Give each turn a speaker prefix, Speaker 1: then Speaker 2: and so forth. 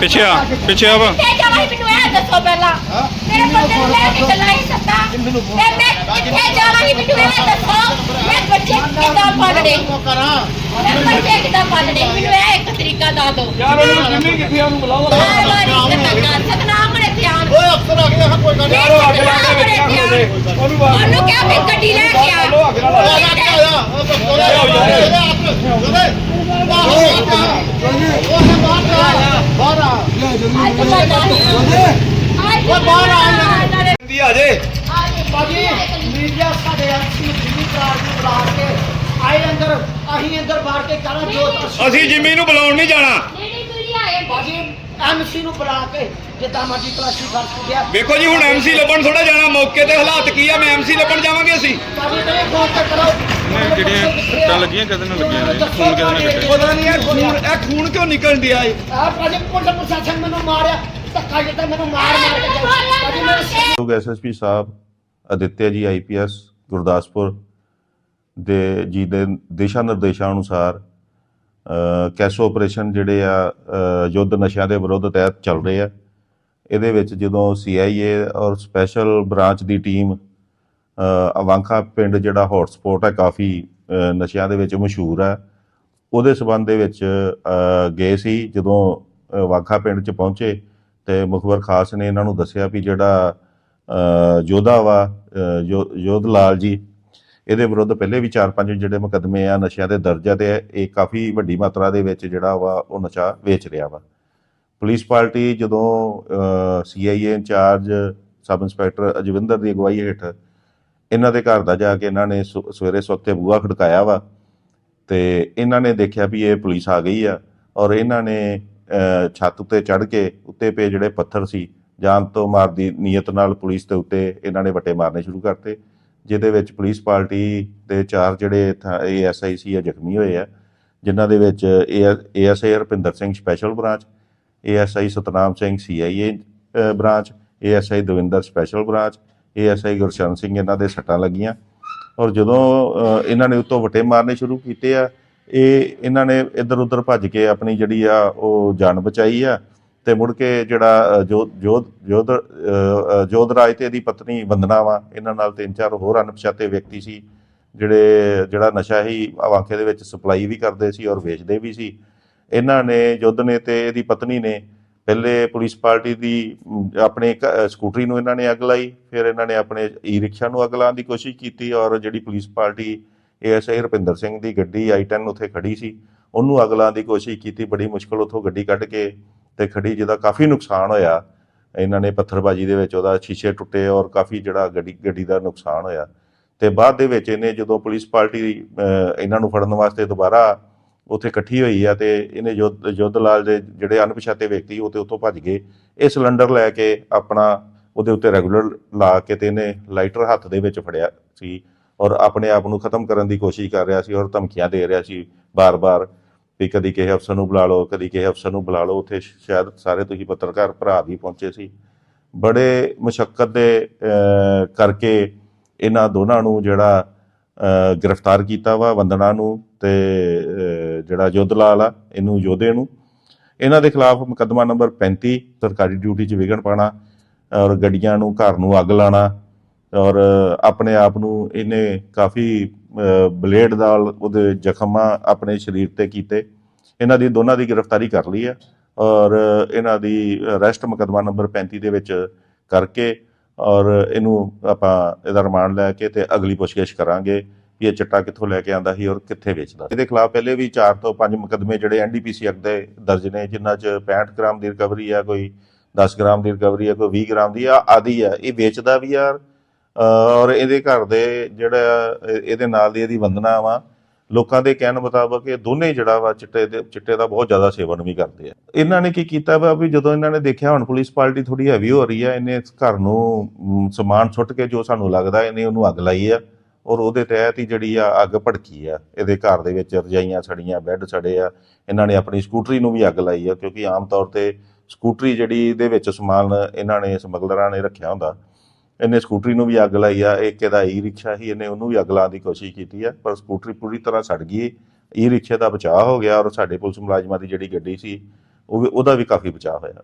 Speaker 1: ਪਿੱਛੇ ਆ ਪਿੱਛੇ ਆ ਵਾ।
Speaker 2: ਕਿੱਥੇ ਜਾਣਾ ਸੀ ਮੈਨੂੰ ਇਹ ਦੱਸੋ ਪਹਿਲਾਂ। ਮੇਰੇ ਬੰਦੇ ਨੂੰ ਲੈ ਕੇ ਚੱਲਣਾ ਸੀ ਸੱਤਾ। ਤੇ ਮੈਂ ਕਿੱਥੇ ਜਾਣਾ ਸੀ ਮੈਨੂੰ ਇਹ ਦੱਸੋ। ਮੈਂ ਬੱਚੇ ਕਿੱਦਾਂ ਪਾਲਣੇ ਮੈਂ ਬੱਚੇ ਕਿੱਦਾਂ ਪਾਲਣੇ ਮੈਨੂੰ ਇਹ ਇੱਕ ਤਰੀਕਾ ਦੱਸ ਦਿਓ।
Speaker 3: ਯਾਰ ਉਹਨੂੰ ਜਿੰਮੀ ਕਿੱਥੇ ਆ ਉਹਨੂੰ ਬੁਲਾਓ।
Speaker 2: ਹਰ ਵਾਰੀ ਇੱਕ ਤੱਕਾ ਸਤਨਾਮ ਬੜੇ ਧਿਆਨ
Speaker 3: ਓਏ ਅਫਸਰ ਆ ਗਿਆ ਕੋਈ ਗੱਲ
Speaker 2: ਯਾਰ ਉਹ ਅੱਗ ਲਾ ਕੇ ਵੇਖਿਆ ਹੋਵੇ।
Speaker 3: ਉਹਨੂੰ ਬਾਹਰ
Speaker 2: ਉਹਨੂੰ ਕਿਹਾ ਵੀ ਗੱਡੀ ਲੈ ਕੇ ਆ
Speaker 3: ਲੋ ਅੱਗ ਨਾਲ
Speaker 2: ਆ
Speaker 3: ਜੇ
Speaker 4: ਮੀਡੀਆ ਸਾਡੇ ਐਮਸੀ ਜਿੰਨੀ ਨੂੰ ਬੁਲਾ ਕੇ ਆਏ ਅੰਦਰ ਅਸੀਂ ਅੰਦਰ ਬਾਹਰ ਕੇ ਕਰਾਂ ਜੋ
Speaker 3: ਅਸੀਂ ਜਿੰਮੀ ਨੂੰ ਬੁਲਾਉਣ ਨਹੀਂ ਜਾਣਾ।
Speaker 4: ਐਮਸੀ ਨੂੰ ਬੁਲਾ ਕੇ ਜਿੱਦਾਂ ਮਰਜ਼ੀ ਤਲਾਸ਼ੀ ਕਰ ਗਿਆ
Speaker 3: ਵੇਖੋ ਜੀ ਹੁਣ ਐਮਸੀ ਲੱਭਣ ਥੋੜਾ ਜਾਣਾ। ਮੌਕੇ ਤੇ ਹਾਲਾਤ ਕੀ ਆ? ਮੈਂ ਐਮਸੀ ਲੱਭਣ ਜਾਵਾਂਗੇ ਅਸੀਂ।
Speaker 4: ਬਾਜੀ ਤੇ ਫੋਨ ਤੇ ਕਰੋ।
Speaker 1: ਨਹੀਂ, ਜਿਹੜੀਆਂ ਸੱਟਾਂ ਲੱਗੀਆਂ ਕਿਹਦੇ ਨਾਲ ਲੱਗੀਆਂ ਨੇ? ਖੂਨ ਕਿਹਦੇ ਨਾਲ ਕੱਢਿਆ?
Speaker 3: ਪਤਾ ਨਹੀਂ ਇਹ ਖੂਨ ਇਹ ਖੂਨ ਕਿਉਂ ਨਿਕਲਣ ਦਿਆ ਏ
Speaker 4: ਆ ਬਾਜੀ ਪੁਲਿਸ ਪ੍ਰਸ਼ਾਸਨ ਮੈਨੂੰ ਮਾਰਿਆ ਧੱਕਾ ਦਿੱਤਾ ਮੈਨੂੰ ਮਾਰ ਮਾਰ ਕੇ ਮੇਰੇ
Speaker 5: ਲੋਕ ਐਸਐਸਪੀ ਸਾਹਿਬ ਅਦਿੱਤਿਆ ਜੀ ਆਈਪੀਐਸ ਗੁਰਦਾਸਪੁਰ ਦੇ ਜੀ ਦੇ ਦਿਸ਼ਾ ਨਿਰਦੇਸ਼ਾਂ ਅਨੁਸਾਰ ਅ, ਕੈਸੋ ਆਪਰੇਸ਼ਨ ਜਿਹੜੇ ਆ ਅ, ਯੁੱਧ ਨਸ਼ਿਆਂ ਦੇ ਵਿਰੁੱਧ ਤਹਿਤ ਚੱਲ ਰਹੇ ਆ ਇਹਦੇ ਵਿੱਚ ਜਦੋਂ ਸੀਆਈਏ ਔਰ ਸਪੈਸ਼ਲ ਬ੍ਰਾਂਚ ਦੀ ਟੀਮ ਅਵਾਂਖਾ ਪਿੰਡ ਜਿਹੜਾ ਹੌਟਸਪੌਟ ਹੈ ਕਾਫੀ ਨਸ਼ਿਆਂ ਦੇ ਵਿੱਚ ਮਸ਼ਹੂਰ ਹੈ। ਉਹਦੇ ਸਬੰਧ ਦੇ ਵਿੱਚ ਗਏ ਸੀ ਜਦੋਂ ਅ, ਵਾਂਖਾ ਪਿੰਡ 'ਚ ਪਹੁੰਚੇ ਤੇ ਮੁਖਬਰ ਖਾਸ ਨੇ ਇਹਨਾਂ ਨੂੰ ਦੱਸਿਆ ਵੀ ਜਿਹੜਾ ਯੋਧਾ ਵਾ ਯੋ- ਯੋਧ ਲਾਲ ਜੀ ਇਹਦੇ ਵਿਰੁੱਧ ਪਹਿਲੇ ਵੀ 4-5 ਜਿਹੜੇ ਮੁਕੱਦਮੇ ਆ ਨਸ਼ਿਆਂ ਦੇ ਦਰਜਾ ਆ ਤੇ ਇਹ ਕਾਫੀ ਵੱਡੀ ਮਾਤਰਾ ਦੇ ਵਿੱਚ ਜਿਹੜਾ ਵਾ ਉਹ ਨਸ਼ਾ ਵੇਚ ਰਿਹਾ ਵਾ। ਪੁਲਿਸ ਪਾਰਟੀ ਜਦੋਂ CIA incharge sub inspector Ajwinder ਦੀ ਅਗਵਾਈ ਹੇਠ ਇਹਨਾਂ ਦੇ ਘਰ ਦਾ ਜਾ ਕੇ ਇਹਨਾਂ ਨੇ ਸੁ- ਸਵੇਰੇ ਸੁੱਤੇ ਬੂਹਾ ਖੜਕਾਇਆ ਵਾ ਤੇ ਇਹਨਾਂ ਨੇ ਦੇਖਿਆ ਵੀ ਇਹ ਪੁਲਿਸ ਆ ਗਈ ਆ ਔਰ ਇਹਨਾਂ ਨੇ ਛੱਤ ਉੱਤੇ ਚੜ੍ਹ ਕੇ ਉੱਤੇ ਪਏ ਜਿਹੜੇ ਪੱਥਰ ਸੀ ਜਾਨ ਤੋਂ ਮਾਰ ਦੀ ਨੀਅਤ ਨਾਲ ਪੁਲਿਸ ਦੇ ਉੱਤੇ ਇਹਨਾਂ ਨੇ ਵੱਟੇ ਮਾਰਨੇ ਸ਼ੁਰੂ ਕਰਤੇ, ਜਿਹਦੇ ਵਿੱਚ ਪੁਲਿਸ ਪਾਰਟੀ ਦੇ ਚਾਰ ਜਿਹੜੇ ਏਐਸਆਈ ਸੀ ਆ, ਜ਼ਖਮੀ ਹੋਏ ਆ, ਜਿਨ੍ਹਾਂ ਦੇ ਵਿੱਚ ASI Rupinder Singh special branch ASI Satnam Singh CIA branch ASI Davinder special branch ASI Gursharan Singh ਇਹਨਾਂ ਦੇ ਸੱਟਾਂ ਲੱਗੀਆਂ। ਔਰ ਜਦੋਂ ਇਹਨਾਂ ਨੇ ਉੱਤੋਂ ਵਟੇ ਮਾਰਨੇ ਸ਼ੁਰੂ ਕੀਤੇ ਆ ਇਹ ਇਹਨਾਂ ਨੇ ਇੱਧਰ ਉੱਧਰ ਭੱਜ ਕੇ ਆਪਣੀ ਜਿਹੜੀ ਆ ਉਹ ਜਾਨ ਬਚਾਈ ਆ ਤੇ ਮੁੜ ਕੇ ਜਿਹੜਾ ਜੋ ਜੋਧ ਜੋਧ ਅ, ਅ, ਜੋਧਰਾਜ ਤੇ ਇਹਦੀ ਪਤਨੀ ਵੰਦਨਾ ਵਾ ਇਹਨਾਂ ਨਾਲ ਤਿੰਨ ਚਾਰ ਹੋਰ ਅਣਪਛਾਤੇ ਵਿਅਕਤੀ ਸੀ ਜਿਹੜੇ ਜਿਹੜਾ ਨਸ਼ਾ ਹੀ ਵਾਂਕੇ ਦੇ ਵਿੱਚ ਸਪਲਾਈ ਵੀ ਕਰਦੇ ਸੀ ਔਰ ਵੇਚਦੇ ਵੀ ਸੀ। ਇਹਨਾਂ ਨੇ ਜੁੱਧ ਨੇ ਤੇ ਇਹਦੀ ਪਤਨੀ ਨੇ ਪਹਿਲੇ ਪੁਲਿਸ ਪਾਰਟੀ ਦੀ ਆਪਣੇ ਇੱਕ, ਸਕੂਟਰੀ ਨੂੰ ਇਹਨਾਂ ਨੇ ਅੱਗ ਲਾਈ ਫਿਰ ਇਹਨਾਂ ਨੇ ਆਪਣੇ ਈ ਰਿਕਸ਼ਾ ਨੂੰ ਅੱਗ ਲਾਉਣ ਦੀ ਕੋਸ਼ਿਸ਼ ਕੀਤੀ ਔਰ ਜਿਹੜੀ police party ASI Rupinder Singh ਦੀ ਗੱਡੀ i10 ਉੱਥੇ ਖੜੀ ਸੀ ਉਹਨੂੰ ਅੱਗ ਲਾਉਣ ਦੀ ਕੋਸ਼ਿਸ਼ ਕੀਤੀ ਬੜੀ ਮੁਸ਼ਕਲ ਉੱਥੋਂ ਗੱਡੀ ਕੱਢ ਕੇ ਤੇ ਖੜੀ ਜਿਹਦਾ ਕਾਫੀ ਨੁਕਸਾਨ ਹੋਇਆ। ਇਹਨਾਂ ਨੇ ਪੱਥਰਬਾਜੀ ਦੇ ਵਿੱਚ ਉਹਦਾ ਸ਼ੀਸ਼ੇ ਟੁੱਟੇ ਔਰ ਕਾਫੀ ਜਿਹੜਾ ਗੱਡੀ ਗੱਡੀ ਦਾ ਨੁਕਸਾਨ ਹੋਇਆ। ਤੇ ਬਾਅਦ ਦੇ ਵਿੱਚ ਇਹਨੇ ਜਦੋਂ ਪੁਲਿਸ ਪਾਰਟੀ ਇਹਨਾਂ ਨੂੰ ਫੜਨ ਵਾਸਤੇ ਦੁਬਾਰਾ ਉੱਥੇ ਇਕੱਠੀ ਹੋਈ ਆ ਤੇ ਇਹਨੇ ਯੁੱਧ ਯੁੱਧ ਲਾਲ ਦੇ ਜਿਹੜੇ ਅਣਪਛਾਤੇ ਵਿਅਕਤੀ ਉਹ ਤੇ ਉੱਥੋਂ ਭੱਜ ਗਏ। ਇਹ ਸਿਲੰਡਰ ਲੈ ਕੇ ਆਪਣਾ ਉਹਦੇ ਉੱਤੇ ਰੈਗੂਲਰ ਲਾ ਕੇ ਤੇ ਇਹਨੇ ਲਾਈਟਰ ਹੱਥ ਦੇ ਵਿੱਚ ਫੜਿਆ ਸੀ ਔਰ ਆਪਣੇ ਆਪ ਨੂੰ ਖਤਮ ਕਰਨ ਦੀ ਕੋਸ਼ਿਸ਼ ਕਰ ਰਿਹਾ ਸੀ ਔਰ ਧਮਕੀਆਂ ਦੇ ਰਿਹਾ ਸੀ ਬਾਰ-ਬਾਰ ਵੀ ਕਦੀ ਕਿਸੇ ਅਫਸਰ ਨੂੰ ਬੁਲਾ ਲਓ, ਕਦੀ ਕਿਸੇ ਅਫਸਰ ਨੂੰ ਬੁਲਾ ਲਓ। ਉੱਥੇ ਸ਼ਾਇਦ ਸਾਰੇ ਤੁਸੀਂ ਪੱਤਰਕਾਰ ਭਰਾ ਵੀ ਪਹੁੰਚੇ ਸੀ। ਬੜੇ ਮੁਸ਼ਕਲ ਦੇ ਕਰਕੇ ਇਹਨਾਂ ਦੋਨਾਂ ਨੂੰ ਜਿਹੜਾ ਗ੍ਰਿਫਤਾਰ ਕੀਤਾ ਵਾ ਵੰਦਨਾ ਨੂੰ ਤੇ ਜਿਹੜਾ ਯੁੱਧ ਲਾਲ ਆ, ਇਹਨੂੰ ਯੋਧੇ ਨੂੰ। ਇਹਨਾਂ ਦੇ ਖਿਲਾਫ ਮੁਕੱਦਮਾ ਨੰਬਰ 35 ਸਰਕਾਰੀ ਡਿਊਟੀ 'ਚ ਵਿਘਨ ਪਾਣਾ ਔਰ ਗੱਡੀਆਂ ਨੂੰ ਘਰ ਨੂੰ ਅੱਗ ਲਾਣਾ ਔਰ ਆਪਣੇ ਆਪ ਨੂੰ ਇਹਨੇ ਕਾਫੀ ਬਲੇਡ ਨਾਲ ਉਹਦੇ ਜ਼ਖਮਾਂ ਆਪਣੇ ਸਰੀਰ ਤੇ ਕੀਤੇ। ਇਹਨਾਂ ਦੀ ਦੋਨਾਂ ਦੀ ਗ੍ਰਿਫਤਾਰੀ ਕਰ ਲਈ ਆ ਔਰ ਇਹਨਾਂ ਦੀ ਅਰੈਸਟ ਮੁਕੱਦਮਾ ਨੰਬਰ 35 ਦੇ ਵਿੱਚ ਕਰਕੇ ਔਰ ਇਹਨੂੰ ਆਪਾਂ ਇਹਦਾ ਰਿਮਾਂਡ ਲੈ ਕੇ ਤੇ ਅਗਲੀ ਪੁੱਛਗਿੱਛ ਕਰਾਂਗੇ। ਵੀ ਇਹ ਚਿੱਟਾ ਕਿੱਥੋਂ ਲੈ ਕੇ ਆਂਦਾ ਸੀ ਔਰ ਕਿੱਥੇ ਵੇਚਦਾ ਇਹਦੇ ਖਿਲਾਫ ਪਹਿਲੇ ਵੀ 4 ਤੋਂ 5 ਮੁਕੱਦਮੇ ਜਿਹੜੇ ਐਨਡੀਪੀਸੀ ਐਕਟ ਦੇ ਦਰਜ ਨੇ, ਜਿਨ੍ਹਾਂ 'ਚ 65 ਗ੍ਰਾਮ ਦੀ ਰਿਕਵਰੀ ਆ, ਕੋਈ 10 ਗ੍ਰਾਮ ਦੀ ਰਿਕਵਰੀ ਆ, ਕੋਈ 20 ਗ੍ਰਾਮ ਦੀ ਆ, ਆਦੀ ਆ। ਇਹ ਵੇਚਦਾ ਵੀ ਆ ਔਰ ਇਹਦੇ ਘਰ ਦੇ ਜਿਹੜਾ, ਇਹਦੇ ਨਾਲ ਦੀ ਇਹਦੀ ਵੰਦਨਾ ਵਾ ਲੋਕਾਂ ਦੇ ਕਹਿਣ ਮੁਤਾਬਕ ਇਹ ਦੋਨੇ ਜਿਹੜਾ ਵਾ ਚਿੱਟੇ ਦੇ, ਚਿੱਟੇ ਦਾ ਬਹੁਤ ਜ਼ਿਆਦਾ ਸੇਵਨ ਵੀ ਕਰਦੇ ਆ। ਇਹਨਾਂ ਨੇ ਕੀ ਕੀਤਾ ਵਾ ਵੀ ਜਦੋਂ ਇਹਨਾਂ ਨੇ ਦੇਖਿਆ ਹੁਣ ਪੁਲਿਸ ਪਾਰਟੀ ਥੋੜੀ ਹੈਵੀ ਹੋ ਰਹੀ ਆ, ਇਹਨੇ ਘਰ ਨੂੰ ਸਮਾਨ ਸੁੱਟ ਕੇ ਜੋ ਸਾਨੂੰ ਲੱਗਦਾ, ਇਹਨੇ ਉਹਨੂੰ ਅੱਗ ਲਾਈ ਆ। ਔਰ ਉਹਦੇ ਤਹਿਤ ਹੀ ਜਿਹੜੀ ਆ ਅੱਗ ਭੜਕੀ ਆ, ਇਹਦੇ ਘਰ ਦੇ ਵਿੱਚ ਰਜਾਈਆਂ ਸੜੀਆਂ, ਬੈੱਡ ਸੜੇ ਆ, ਇਹਨਾਂ ਨੇ ਆਪਣੀ ਸਕੂਟਰੀ ਨੂੰ ਵੀ ਅੱਗ ਲਾਈ ਆ, ਕਿਉਂਕਿ ਆਮ ਤੌਰ ਤੇ ਸਕੂਟਰੀ ਜਿਹੜੀ ਦੇ ਵਿੱਚ ਸਮਾਨ ਇਹਨਾਂ ਨੇ ਸਮਗਲਰਾਂ ਨੇ ਰੱਖਿਆ ਹੁੰਦਾ, ਇਹਨੇ ਸਕੂਟਰੀ ਨੂੰ ਵੀ ਅੱਗ ਲਾਈ ਆ, ਇੱਕ ਇਹਦਾ ਈ ਰਿਕਸ਼ਾ ਹੀ ਇਹਨੇ ਉਹਨੂੰ ਵੀ ਅੱਗ ਲਾਉਣ ਦੀ ਕੋਸ਼ਿਸ਼ ਕੀਤੀ ਆ, ਪਰ ਸਕੂਟਰੀ ਪੂਰੀ ਤਰ੍ਹਾਂ ਸੜ ਗਈ ਈ ਰਿਕਸ਼ੇ ਦਾ ਬਚਾਅ ਹੋ ਗਿਆ ਔਰ ਸਾਡੇ ਪੁਲਿਸ ਮੁਲਾਜ਼ਮਾਂ ਦੀ ਜਿਹੜੀ ਗੱਡੀ ਸੀ, ਉਹ ਵੀ ਉਹਦਾ ਵੀ ਕਾਫੀ ਬਚਾਅ ਹੋਇਆ।